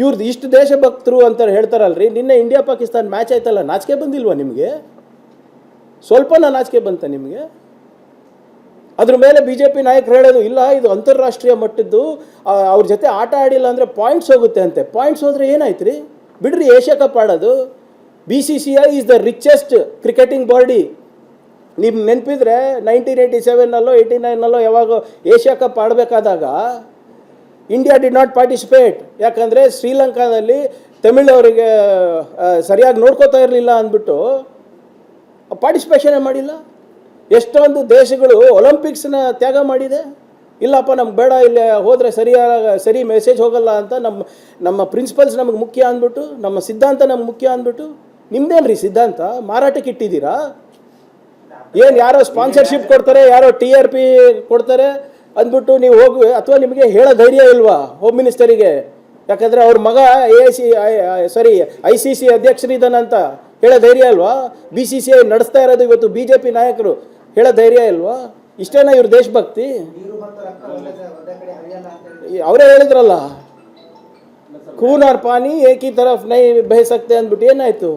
ಇವ್ರದ್ದು ಇಷ್ಟು ದೇಶಭಕ್ತರು ಅಂತ ಹೇಳ್ತಾರಲ್ರಿ, ನಿನ್ನೆ ಇಂಡಿಯಾ ಪಾಕಿಸ್ತಾನ ಮ್ಯಾಚ್ ಆಯ್ತಲ್ಲ, ನಾಚಿಕೆ ಬಂದಿಲ್ವಾ ನಿಮಗೆ? ಸ್ವಲ್ಪನ ನಾಚಿಕೆ ಬಂತ ನಿಮಗೆ? ಅದ್ರ ಮೇಲೆ ಬಿ ಜೆ ಪಿ ನಾಯಕರು ಹೇಳೋದು, ಇಲ್ಲ, ಇದು ಅಂತಾರಾಷ್ಟ್ರೀಯ ಮಟ್ಟದ್ದು ಅವ್ರ ಜೊತೆ ಆಟ ಆಡಿಲ್ಲ ಅಂದರೆ ಪಾಯಿಂಟ್ಸ್ ಹೋಗುತ್ತೆ ಅಂತೆ. ಪಾಯಿಂಟ್ಸ್ ಹೋದ್ರೆ ಏನಾಯ್ತು ಬಿಡ್ರಿ ಏಷ್ಯಾ ಕಪ್ ಆಡೋದು. B C C I is the richest cricketing body ನಿಮ್ಮ ನೆನಪಿದ್ರೆ ನೈನ್ಟೀನ್ ಏಯ್ಟಿ ಸೆವೆನ್ನಲ್ಲೋ ಏಯ್ಟಿ ನೈನಲ್ಲೋ ಯಾವಾಗ ಏಷ್ಯಾ ಕಪ್ ಆಡಬೇಕಾದಾಗ ಇಂಡಿಯಾ ಡಿ ನಾಟ್ ಪಾರ್ಟಿಸಿಪೇಟ್ ಯಾಕಂದರೆ ಶ್ರೀಲಂಕಾದಲ್ಲಿ ತಮಿಳವರಿಗೆ ಸರಿಯಾಗಿ ನೋಡ್ಕೋತಾ ಇರಲಿಲ್ಲ ಅಂದ್ಬಿಟ್ಟು ಪಾರ್ಟಿಸಿಪೇಷನೇ ಮಾಡಿಲ್ಲ? ಎಷ್ಟೊಂದು ದೇಶಗಳು ಒಲಿಂಪಿಕ್ಸ್ನ ತ್ಯಾಗ ಮಾಡಿದೆ? ಇಲ್ಲಪ್ಪ, ನಮ್ಗೆ ಬೇಡ, ಇಲ್ಲಿ ಹೋದರೆ ಸರಿಯಾಗ, ಸರಿ ಮೆಸೇಜ್ ಹೋಗಲ್ಲ ಅಂತ ನಮ್ಮ ನಮ್ಮ ಪ್ರಿನ್ಸಿಪಲ್ಸ್ ನಮಗೆ ಮುಖ್ಯ ಅಂದ್ಬಿಟ್ಟು, ನಮ್ಮ ಸಿದ್ಧಾಂತ ನಮ್ಗೆ ಮುಖ್ಯ ಅಂದ್ಬಿಟ್ಟು, ನಿಮ್ದೇನ್ರಿ ಸಿದ್ಧಾಂತ? ಮಾರಾಟಕ್ಕೆ ಇಟ್ಟಿದ್ದೀರಾ? ಏನು ಯಾರೋ ಸ್ಪಾನ್ಸರ್ಶಿಪ್ ಕೊಡ್ತಾರೆ, ಯಾರೋ ಟಿ ಆರ್ ಪಿ ಕೊಡ್ತಾರೆ ಅಂದ್ಬಿಟ್ಟು ನೀವು ಹೋಗಿ ಅಥವಾ ನಿಮಗೆ ಹೇಳೋ ಧೈರ್ಯ ಇಲ್ವಾ ಹೋಮ್ ಮಿನಿಸ್ಟರಿಗೆ ಯಾಕಂದರೆ ಅವ್ರ ಮಗ A C sorry I C C ಅಧ್ಯಕ್ಷರಿದ್ದಾನಂತ ಹೇಳೋ ಧೈರ್ಯ ಅಲ್ವಾ ಬಿ ಸಿ ಸಿ ಐ ನಡೆಸ್ತಾ ಇರೋದು ಇವತ್ತು ಬಿ ಜೆ ಪಿ ನಾಯಕರು. ಹೇಳೋ ಧೈರ್ಯ ಇಲ್ವಾ? ಇಷ್ಟೇನಾ ಇವ್ರ ದೇಶಭಕ್ತಿ? ಅವರೇ ಹೇಳಿದ್ರಲ್ಲ. ಕೂನಾರ್ ಪಾನಿ, ಏಕಿ ತರಫ್ ನೈ ಬಯಸಕ್ತೆ ಅಂದ್ಬಿಟ್ಟು ಏನಾಯಿತು?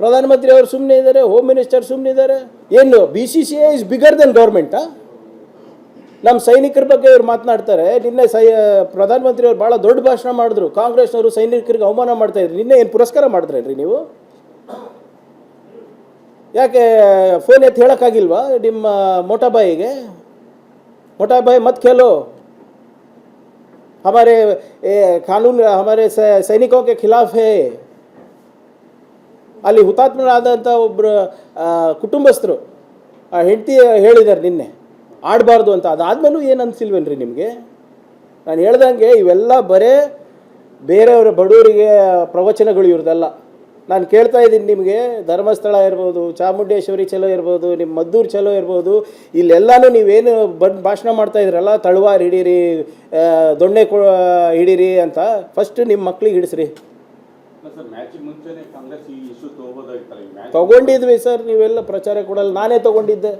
ಪ್ರಧಾನಮಂತ್ರಿ ಅವರು ಸುಮ್ಮನೆ ಇದ್ದಾರೆ ಹೋಮ್ ಮಿನಿಸ್ಟರ್ ಸುಮ್ಮನೆ ಇದ್ದಾರೆ. ಏನು B C C I is bigger then ಗೌರ್ಮೆಂಟಾ ನಮ್ಮ ಸೈನಿಕರ ಬಗ್ಗೆ ಇವ್ರು ಮಾತನಾಡ್ತಾರೆ ನಿನ್ನೆ ಸೈ ಪ್ರಧಾನಮಂತ್ರಿ ಅವ್ರು ಭಾಳ ದೊಡ್ಡ ಭಾಷಣ ಮಾಡಿದ್ರು ಕಾಂಗ್ರೆಸ್ನವರು ಸೈನಿಕರಿಗೆ ಅವಮಾನ ಮಾಡ್ತಾ ಇದ್ರು ನಿನ್ನೆ ಏನು ಪುರಸ್ಕಾರ ಮಾಡಿದ್ರೇನ್ರಿ ನೀವು ಯಾಕೆ ಫೋನ್ ಎತ್ತಿ ಹೇಳೋಕ್ಕಾಗಿಲ್ವಾ ನಿಮ್ಮ ಮೋಟಾಬಾಯಿಗೆ मोटा मत खेलो हमारे ए, कानून हमारे ಸ- ಸೈನಿಕೋ ಕೆ ಖಿಲಾಫ್ ಹೇ ಅಲ್ಲಿ ಹುತಾತ್ಮರಾದಂಥ ಒಬ್ಬರು ಕುಟುಂಬಸ್ಥರು ಆ ಹೆಂಡತಿ ಹೇಳಿದ್ದಾರೆ ನಿನ್ನೆ ಆಡಬಾರ್ದು ಅಂತ. ಅದಾದ್ಮೇಲೂ ಏನು ಅನಿಸಿಲ್ವೇನ್ರಿ ನಿಮಗೆ? ನಾನು ಹೇಳ್ದಂಗೆ ಇವೆಲ್ಲ ಬರೇ ಬೇರೆಯವರ ಬಡವರಿಗೆ ಪ್ರವಚನಗಳು ಇವ್ರದ್ದೆಲ್ಲ. ನಾನು ಕೇಳ್ತಾ ಇದ್ದೀನಿ ನಿಮಗೆ ಧರ್ಮಸ್ಥಳ ಇರ್ಬೋದು ಚಾಮುಂಡೇಶ್ವರಿ ಚಲೋ ಇರ್ಬೋದು ನಿಮ್ಮ ಮದ್ದೂರು ಚಲೋ ಇರ್ಬೋದು ಇಲ್ಲೆಲ್ಲನೂ ನೀವೇನು ಬಂದು ಭಾಷಣ ಮಾಡ್ತಾ ಇದ್ರಲ್ಲ ತಳುವಾರು ಹಿಡೀರಿ ದೊಣ್ಣೆ ಕೊ ಹಿಡೀರಿ ಅಂತ ಫಸ್ಟ್ ನಿಮ್ಮ ಮಕ್ಳಿಗೆ ಹಿಡಿಸ್ರಿ. ತಗೊಂಡಿದ್ವಿ ಸರ್ ನೀವೆಲ್ಲ ಪ್ರಚಾರ ಕೊಡಲ್ಲ ನಾನೇ ತಗೊಂಡಿದ್ದೆ.